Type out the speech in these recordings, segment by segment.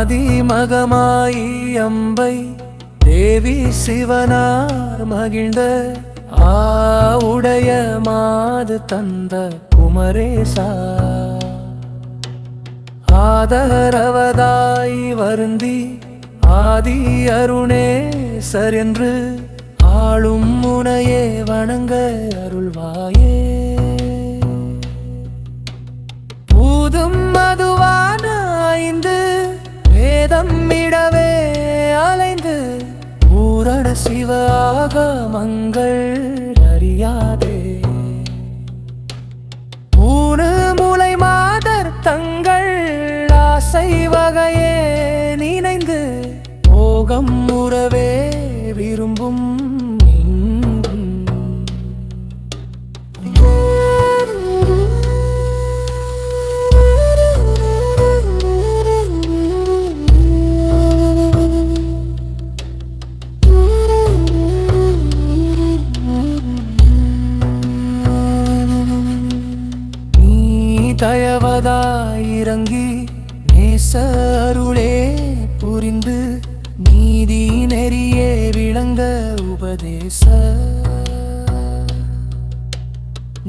யாகமாயி அம்பை தேவி சிவனார் மகிழ்ந்த ஆவுடைய மாது தந்த குமரேசா. ஆதரவதாய் வருந்தி ஆதி அருணேசர் என்று ஆளும் முனையே வணங்க அருள்வாயே. சிவ ஆகமங்கள் அறியாதே. பூனு முலை மாதர் தங்கள் ஆசை வகையே நினைந்து போகம் உறவே விரும்பும் தயவதாயிறங்கி நேசருளே புரிந்து நீதி நெறியே விளங்க உபதேச.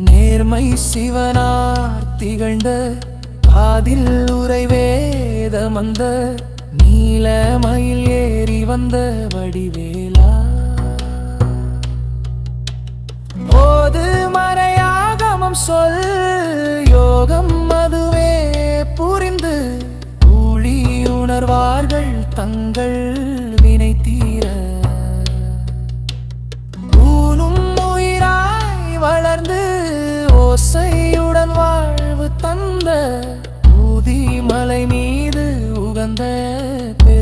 நேர்மை சிவனார் திகழ்ந்த காதில் உரைவேத மந்த நீலமயில் ஏறி வந்த வடிவேல. remember.